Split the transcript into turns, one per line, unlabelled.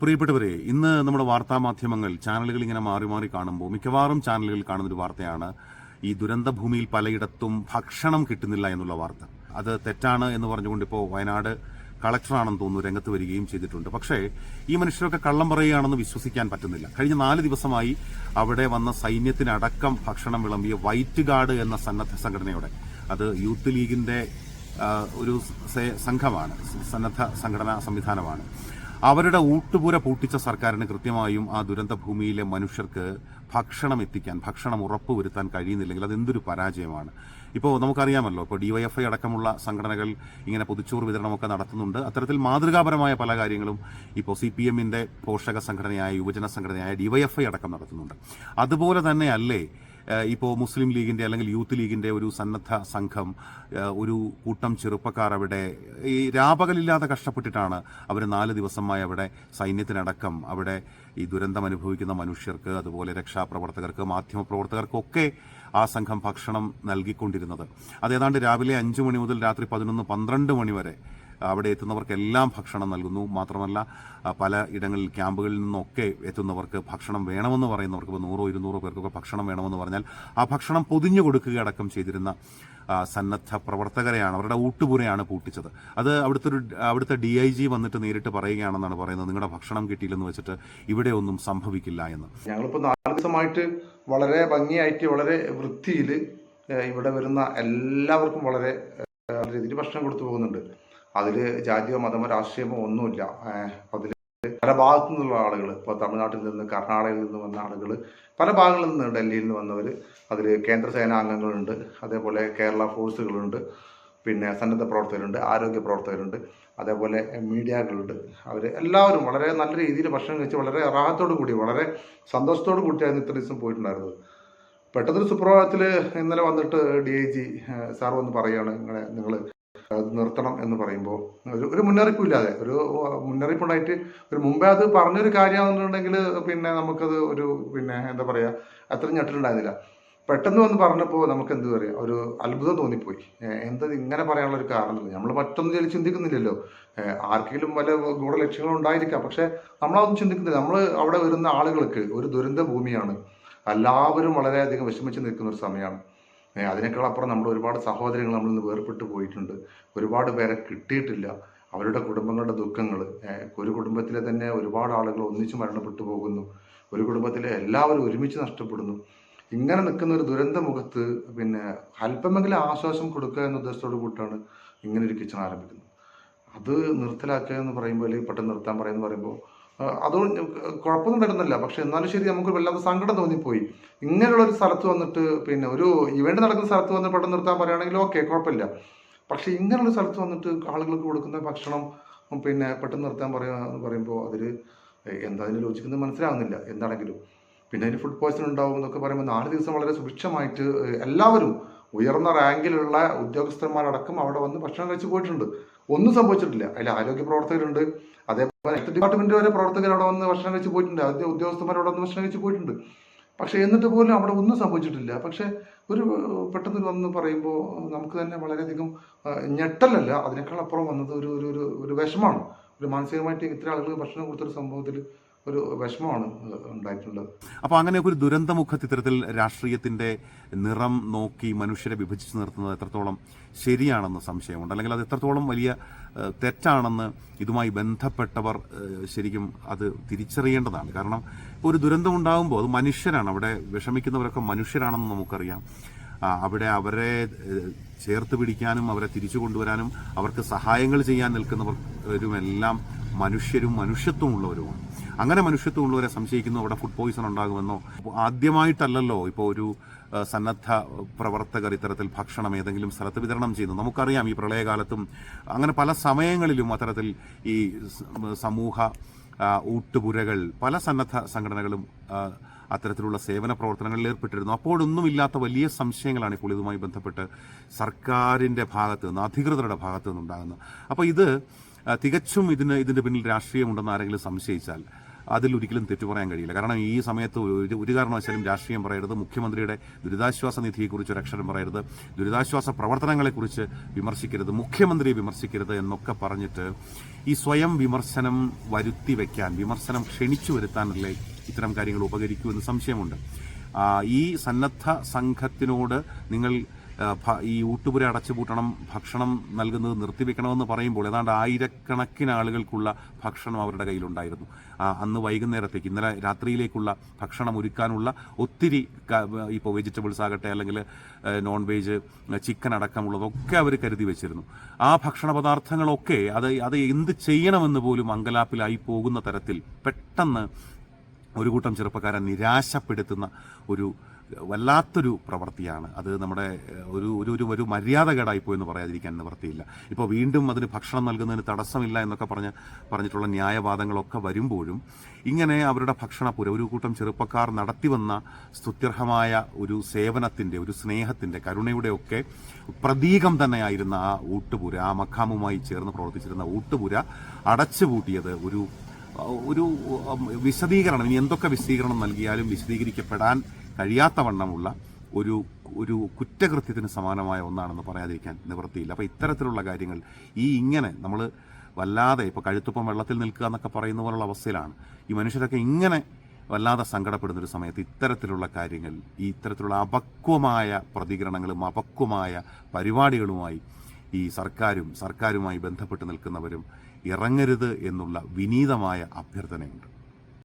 പ്രിയപ്പെട്ടവരെ ഇന്ന് നമ്മുടെ വാർത്താ മാധ്യമങ്ങൾ ചാനലുകൾ ഇങ്ങനെ മാറി മാറി കാണുമ്പോൾ മിക്കവാറും ചാനലുകൾ കാണുന്നൊരു വാർത്തയാണ് ഈ ദുരന്ത ഭൂമിയിൽ പലയിടത്തും ഭക്ഷണം കിട്ടുന്നില്ല എന്നുള്ള വാർത്ത. അത് തെറ്റാണ് എന്ന് പറഞ്ഞുകൊണ്ട് ഇപ്പോൾ വയനാട് കളക്ടറാണെന്ന് തോന്നുന്നു രംഗത്ത് വരികയും ചെയ്തിട്ടുണ്ട്. പക്ഷേ ഈ മനുഷ്യരൊക്കെ കള്ളം പറയുകയാണെന്ന് വിശ്വസിക്കാൻ പറ്റുന്നില്ല. കഴിഞ്ഞ നാല് ദിവസമായി അവിടെ വന്ന സൈന്യത്തിനടക്കം ഭക്ഷണം വിളമ്പിയ വൈറ്റ് ഗാർഡ് എന്ന സന്നദ്ധ സംഘടനയുടെ അത് യൂത്ത് ലീഗിന്റെ ഒരു സംഘമാണ് സന്നദ്ധ സംഘടനാ സംവിധാനമാണ്. അവരുടെ ഊട്ടുപുര പൂട്ടിച്ച സർക്കാരിന് കൃത്യമായും ആ ദുരന്ത ഭൂമിയിലെ മനുഷ്യർക്ക് ഭക്ഷണം എത്തിക്കാൻ ഭക്ഷണം ഉറപ്പുവരുത്താൻ കഴിയുന്നില്ലെങ്കിൽ അത് അതെന്തൊരു പരാജയമാണ്. ഇപ്പോൾ നമുക്കറിയാമല്ലോ ഇപ്പോൾ ഡിവൈഎഫ്ഐ അടക്കമുള്ള സംഘടനകൾ ഇങ്ങനെ പൊതിച്ചോറ് വിതരണമൊക്കെ നടത്തുന്നുണ്ട്. അത്തരത്തിൽ മാതൃകാപരമായ പല കാര്യങ്ങളും ഇപ്പോൾ സി പി എമ്മിന്റെ പോഷക സംഘടനയായ യുവജന സംഘടനയായ ഡിവൈഎഫ്ഐ അടക്കം നടത്തുന്നുണ്ട്. അതുപോലെ തന്നെയല്ലേ ഏഹ് ഇപ്പോൾ മുസ്ലിം ലീഗിന്റെ അല്ലെങ്കിൽ യൂത്ത് ലീഗിന്റെ ഒരു സന്നദ്ധ സംഘം ഒരു കൂട്ടം ചെറുപ്പക്കാർ അവിടെ ഈ രാപകലില്ലാതെ കഷ്ടപ്പെട്ടിട്ടാണ് അവർ നാല് ദിവസമായി അവിടെ സൈന്യത്തിനടക്കം അവിടെ ഈ ദുരന്തം അനുഭവിക്കുന്ന മനുഷ്യർക്ക് അതുപോലെ രക്ഷാപ്രവർത്തകർക്ക് മാധ്യമപ്രവർത്തകർക്കൊക്കെ ആ സംഘം ഭക്ഷണം നൽകിക്കൊണ്ടിരുന്നത്. അതേതാണ്ട് രാവിലെ അഞ്ചു മണി മുതൽ രാത്രി പതിനൊന്ന് പന്ത്രണ്ട് മണി വരെ അവിടെ എത്തുന്നവർക്കെല്ലാം ഭക്ഷണം നൽകുന്നു. മാത്രമല്ല പല ഇടങ്ങളിൽ ക്യാമ്പുകളിൽ നിന്നൊക്കെ എത്തുന്നവർക്ക് ഭക്ഷണം വേണമെന്ന് പറയുന്നവർക്ക് ഇപ്പോൾ നൂറോ ഇരുന്നൂറോ പേർക്കൊക്കെ ഭക്ഷണം വേണമെന്ന് പറഞ്ഞാൽ ആ ഭക്ഷണം പൊതിഞ്ഞു കൊടുക്കുകയടക്കം ചെയ്തിരുന്ന സന്നദ്ധ പ്രവർത്തകരെയാണ് അവരുടെ ഊട്ടുപുരയാണ് പൂട്ടിച്ചത്. അത് അവിടുത്തെ ഒരു അവിടുത്തെ ഡി ഐ ജി വന്നിട്ട് നേരിട്ട് പറയുകയാണെന്നാണ് പറയുന്നത്. നിങ്ങളുടെ ഭക്ഷണം കിട്ടിയില്ലെന്ന് വെച്ചിട്ട് ഇവിടെ ഒന്നും സംഭവിക്കില്ല എന്ന്.
ഞങ്ങളിപ്പോൾ നാല് ദിവസമായിട്ട് വളരെ ഭംഗിയായിട്ട് വളരെ വൃത്തിയിൽ ഇവിടെ വരുന്ന എല്ലാവർക്കും വളരെ രീതിയിൽ ഭക്ഷണം കൊടുത്തു പോകുന്നുണ്ട്. അതിൽ ജാതിയോ മതമോ രാഷ്ട്രീയമോ ഒന്നുമില്ല. അതിൽ പല ഭാഗത്തു നിന്നുള്ള ആളുകൾ ഇപ്പോൾ തമിഴ്നാട്ടിൽ നിന്ന് കർണാടകയിൽ നിന്ന് വന്ന ആളുകൾ പല ഭാഗങ്ങളിൽ നിന്ന് ഡൽഹിയിൽ നിന്ന് വന്നവർ അതിൽ കേന്ദ്ര സേനാ അംഗങ്ങളുണ്ട്. അതേപോലെ കേരള ഫോഴ്സുകളുണ്ട്. പിന്നെ സന്നദ്ധ പ്രവർത്തകരുണ്ട് ആരോഗ്യ പ്രവർത്തകരുണ്ട്. അതേപോലെ മീഡിയകളുണ്ട്. അവർ എല്ലാവരും വളരെ നല്ല രീതിയിൽ ഭക്ഷണം കഴിച്ച് വളരെ റാഹത്തോടു കൂടി വളരെ സന്തോഷത്തോടു കൂടിയായിരുന്നു ഇത്ര ദിവസം പോയിട്ടുണ്ടായിരുന്നത്. പെട്ടെന്നൊരു സുപ്രഭാതത്തിൽ ഇന്നലെ വന്നിട്ട് ഡി ഐ ജി സാർ വന്ന് പറയുകയാണ് നിങ്ങളെ നിങ്ങൾ അത് നിർത്തണം എന്ന് പറയുമ്പോൾ ഒരു ഒരു മുന്നറിയിപ്പില്ലാതെ ഒരു മുന്നറിയിപ്പുണ്ടായിട്ട് ഒരു മുമ്പേ അത് പറഞ്ഞൊരു കാര്യമാണെന്നുണ്ടെങ്കിൽ പിന്നെ നമുക്കത് ഒരു പിന്നെ എന്താ പറയുക അത്ര ഞെട്ടിലുണ്ടായിരുന്നില്ല. പെട്ടെന്ന് വന്ന് പറഞ്ഞപ്പോൾ നമുക്ക് എന്ത് പറയാം ഒരു അത്ഭുതം തോന്നിപ്പോയി. എന്തത് ഇങ്ങനെ പറയാനുള്ള ഒരു കാരണം നമ്മൾ മറ്റൊന്നും ചില ചിന്തിക്കുന്നില്ലല്ലോ. ആർക്കെങ്കിലും വല്ല ഗൂഢ ലക്ഷ്യങ്ങളും ഉണ്ടായിരിക്കാം. പക്ഷെ നമ്മളതൊന്നും ചിന്തിക്കുന്നില്ല. നമ്മൾ അവിടെ വരുന്ന ആളുകൾക്ക് ഒരു ദുരന്ത ഭൂമിയാണ്. എല്ലാവരും വളരെയധികം വിഷമിച്ച് നിൽക്കുന്ന ഒരു സമയമാണ്. അതിനേക്കാൾ അപ്പുറം നമ്മൾ ഒരുപാട് സഹോദരങ്ങൾ നമ്മളിൽ നിന്ന് വേർപെട്ട് പോയിട്ടുണ്ട്. ഒരുപാട് പേരെ കിട്ടിയിട്ടില്ല. അവരുടെ കുടുംബങ്ങളുടെ ദുഃഖങ്ങൾ. ഒരു കുടുംബത്തിലെ തന്നെ ഒരുപാട് ആളുകൾ ഒന്നിച്ച് മരണപ്പെട്ടു പോകുന്നു. ഒരു കുടുംബത്തിലെ എല്ലാവരും ഒരുമിച്ച് നഷ്ടപ്പെടുന്നു. ഇങ്ങനെ നിൽക്കുന്ന ഒരു ദുരന്ത മുഖത്ത് പിന്നെ അല്പമെങ്കിലും ആശ്വാസം കൊടുക്കുക എന്ന ഉദ്ദേശത്തോട് കൂട്ടാണ് ഇങ്ങനെ ഒരു കിച്ചൺ ആരംഭിക്കുന്നത്. അത് നിർത്തലാക്കുക എന്ന് പറയുമ്പോൾ അല്ലെങ്കിൽ പെട്ടെന്ന് നിർത്താൻ പറയുമെന്ന് പറയുമ്പോൾ അതുകൊണ്ട് കുഴപ്പമൊന്നും വരുന്നില്ല. പക്ഷെ എന്നാലും ശരി നമുക്ക് വല്ലാത്ത സങ്കടം തോന്നിപ്പോയി. ഇങ്ങനെയുള്ള ഒരു സ്ഥലത്ത് വന്നിട്ട് പിന്നെ ഒരു ഇവന്റ് നടക്കുന്ന സ്ഥലത്ത് വന്ന് പെട്ടെന്ന് നിർത്താൻ പറയുകയാണെങ്കിൽ ഓക്കെ കുഴപ്പമില്ല. പക്ഷെ ഇങ്ങനെയുള്ള സ്ഥലത്ത് വന്നിട്ട് ആളുകൾക്ക് കൊടുക്കുന്ന ഭക്ഷണം പിന്നെ പെട്ടെന്ന് നിർത്താൻ പറയുക എന്ന് പറയുമ്പോൾ അതിൽ എന്താ അതിന് ലോചിക്കുന്നത് മനസ്സിലാകുന്നില്ല എന്താണെങ്കിലും. പിന്നെ അതിന് ഫുഡ് പോയ്സൺ ഉണ്ടാവും എന്നൊക്കെ പറയുമ്പോൾ നാല് ദിവസം വളരെ സുഭിക്ഷമായിട്ട് എല്ലാവരും ഉയർന്ന റാങ്കിലുള്ള ഉദ്യോഗസ്ഥന്മാരടക്കം അവിടെ വന്ന് ഭക്ഷണം കഴിച്ചു പോയിട്ടുണ്ട്. ഒന്നും സംഭവിച്ചിട്ടില്ല. അതിൽ ആരോഗ്യ പ്രവർത്തകരുണ്ട്. അതേപോലെ ഹെൽത്ത് ഡിപ്പാർട്ട്മെന്റ് വരെ പ്രവർത്തകർ അവിടെ വന്ന് ഭക്ഷണം കഴിച്ച് പോയിട്ടുണ്ട്. ആദ്യ ഉദ്യോഗസ്ഥന്മാർ അവിടെ വന്ന് ഭക്ഷണം കഴിച്ച് പോയിട്ടുണ്ട്. പക്ഷെ എന്നിട്ട് പോലും അവിടെ ഒന്നും സംഭവിച്ചിട്ടില്ല. പക്ഷെ ഒരു പെട്ടെന്ന് വന്ന് പറയുമ്പോൾ നമുക്ക് തന്നെ വളരെയധികം ഞെട്ടലല്ല. അതിനേക്കാൾ അപ്പുറം വന്നത് ഒരു ഒരു ഒരു വിഷമാണ് ഒരു മാനസികമായിട്ട് ഇത്ര ആളുകൾ ഭക്ഷണം കൊടുത്തൊരു സംഭവത്തിൽ ഒരു വിഷമമാണ് ഉണ്ടായിട്ടുള്ളത്.
അപ്പോൾ അങ്ങനെയൊക്കെ ഒരു ദുരന്തമുഖ ഇത്തരത്തിൽ രാഷ്ട്രീയത്തിന്റെ നിറം നോക്കി മനുഷ്യരെ വിഭജിച്ച് നിർത്തുന്നത് എത്രത്തോളം ശരിയാണെന്ന് സംശയമുണ്ട്. അല്ലെങ്കിൽ അത് എത്രത്തോളം വലിയ തെറ്റാണെന്ന് ഇതുമായി ബന്ധപ്പെട്ടവർ ശരിക്കും അത് തിരിച്ചറിയേണ്ടതാണ്. കാരണം ഒരു ദുരന്തം ഉണ്ടാകുമ്പോൾ അത് മനുഷ്യരാണ്. അവിടെ വിഷമിക്കുന്നവരൊക്കെ മനുഷ്യരാണെന്ന് നമുക്കറിയാം. അവിടെ അവരെ ചേർത്ത് പിടിക്കാനും അവരെ തിരിച്ചു കൊണ്ടുവരാനും അവർക്ക് സഹായങ്ങൾ ചെയ്യാൻ നിൽക്കുന്നവരുമെല്ലാം മനുഷ്യരും മനുഷ്യത്വമുള്ളവരുമാണ്. അങ്ങനെ മനുഷ്യത്വമുള്ളവരെ സംശയിക്കുന്നു അവിടെ ഫുഡ് പോയിസൺ ഉണ്ടാകുമെന്നോ? ആദ്യമായിട്ടല്ലോ ആദ്യമായിട്ടല്ലല്ലോ ഇപ്പോൾ ഒരു സന്നദ്ധ പ്രവർത്തകർ ഇത്തരത്തിൽ ഭക്ഷണം ഏതെങ്കിലും സ്ഥലത്ത് വിതരണം ചെയ്യുന്നു. നമുക്കറിയാം ഈ പ്രളയകാലത്തും അങ്ങനെ പല സമയങ്ങളിലും അത്തരത്തിൽ ഈ സമൂഹ ഊട്ടുപുരകൾ പല സന്നദ്ധ സംഘടനകളും അത്തരത്തിലുള്ള സേവന പ്രവർത്തനങ്ങളിൽ ഏർപ്പെട്ടിരുന്നു. അപ്പോഴൊന്നും ഇല്ലാത്ത വലിയ സംശയങ്ങളാണ് ഇപ്പോൾ ഇതുമായി ബന്ധപ്പെട്ട് സർക്കാരിന്റെ ഭാഗത്ത് നിന്ന് അധികൃതരുടെ ഭാഗത്ത് നിന്നുണ്ടാകുന്നത്. അപ്പോൾ ഇത് തികച്ചും ഇതിന് ഇതിന്റെ പിന്നിൽ രാഷ്ട്രീയമുണ്ടെന്ന് ആരെങ്കിലും സംശയിച്ചാൽ അതിൽ ഒരിക്കലും തെറ്റു പറയാൻ കഴിയില്ല. കാരണം ഈ സമയത്ത് ഒരു ഒരു കാരണവശാലും രാഷ്ട്രീയം പറയരുത് മുഖ്യമന്ത്രിയുടെ ദുരിതാശ്വാസ നിധിയെക്കുറിച്ച് ഒരു അക്ഷരം പറയരുത് ദുരിതാശ്വാസ പ്രവർത്തനങ്ങളെക്കുറിച്ച് വിമർശിക്കരുത് മുഖ്യമന്ത്രിയെ വിമർശിക്കരുത് എന്നൊക്കെ പറഞ്ഞിട്ട് ഈ സ്വയം വിമർശനം വരുത്തി വയ്ക്കാൻ വിമർശനം ക്ഷണിച്ചു വരുത്താനല്ലേ ഇത്തരം കാര്യങ്ങൾ ഉപകരിക്കൂ എന്ന് സംശയമുണ്ട്. ഈ സന്നദ്ധ സംഘത്തിനോട് നിങ്ങൾ ഈ ഊട്ടുപുര അടച്ചുപൂട്ടണം ഭക്ഷണം നൽകുന്നത് നിർത്തിവെക്കണമെന്ന് പറയുമ്പോൾ ഏതാണ്ട് ആയിരക്കണക്കിന് ആളുകൾക്കുള്ള ഭക്ഷണം അവരുടെ കയ്യിലുണ്ടായിരുന്നു. അന്ന് വൈകുന്നേരത്തേക്ക് ഇന്നലെ രാത്രിയിലേക്കുള്ള ഭക്ഷണം ഒരുക്കാനുള്ള ഒത്തിരി ഇപ്പോൾ വെജിറ്റബിൾസ് ആകട്ടെ അല്ലെങ്കിൽ നോൺ വെജ് ചിക്കൻ അടക്കമുള്ളതൊക്കെ അവർ കരുതി വെച്ചിരുന്നു. ആ ഭക്ഷണ പദാർത്ഥങ്ങളൊക്കെ അത് അത് എന്ത് ചെയ്യണമെന്ന് പോലും അങ്കലാപ്പിലായി പോകുന്ന തരത്തിൽ പെട്ടെന്ന് ഒരു കൂട്ടം ചെറുപ്പക്കാരെ നിരാശപ്പെടുത്തുന്ന ഒരു വല്ലാത്തൊരു പ്രവൃത്തിയാണ്. അത് നമ്മുടെ ഒരു ഒരു ഒരു ഒരു മര്യാദകേടായിപ്പോയി എന്ന് പറയാതിരിക്കാൻ നിവൃത്തിയില്ല. ഇപ്പോൾ വീണ്ടും അതിന് ഭക്ഷണം നൽകുന്നതിന് തടസ്സമില്ല എന്നൊക്കെ പറഞ്ഞ് പറഞ്ഞിട്ടുള്ള ന്യായവാദങ്ങളൊക്കെ വരുമ്പോഴും ഇങ്ങനെ അവരുടെ ഭക്ഷണപ്പുര ഒരു കൂട്ടം ചെറുപ്പക്കാർ നടത്തിവന്ന സ്തുത്യർഹമായ ഒരു സേവനത്തിന്റെ ഒരു സ്നേഹത്തിന്റെ കരുണയുടെ ഒക്കെ പ്രതീകം തന്നെയായിരുന്ന ആ ഊട്ടുപുര ആ മഖാമുമായി ചേർന്ന് പ്രവർത്തിച്ചിരുന്ന ഊട്ടുപുര അടച്ചുപൂട്ടിയത് ഒരു ഒരു വിശദീകരണം ഇനി എന്തൊക്കെ വിശദീകരണം നൽകിയാലും വിശദീകരിക്കപ്പെടാൻ കഴിയാത്ത വണ്ണമുള്ള ഒരു ഒരു കുറ്റകൃത്യത്തിന് സമാനമായ ഒന്നാണെന്ന് പറയാതിരിക്കാൻ നിവൃത്തിയില്ല. അപ്പോൾ ഇത്തരത്തിലുള്ള കാര്യങ്ങൾ ഈ ഇങ്ങനെ നമ്മൾ വല്ലാതെ ഇപ്പോൾ കഴുത്തുപ്പം വെള്ളത്തിൽ നിൽക്കുക എന്നൊക്കെ പറയുന്ന പോലുള്ള അവസ്ഥയിലാണ്. ഈ മനുഷ്യരൊക്കെ ഇങ്ങനെ വല്ലാതെ സങ്കടപ്പെടുന്ന ഒരു സമയത്ത് ഇത്തരത്തിലുള്ള കാര്യങ്ങൾ ഈ ഇത്തരത്തിലുള്ള അപക്വമായ പ്രതികരണങ്ങളും അപക്വമായ പരിപാടികളുമായി ഈ സർക്കാരും സർക്കാരുമായി ബന്ധപ്പെട്ട് നിൽക്കുന്നവരും ഇറങ്ങരുത് എന്നുള്ള വിനീതമായ അഭ്യർത്ഥനയുണ്ട്.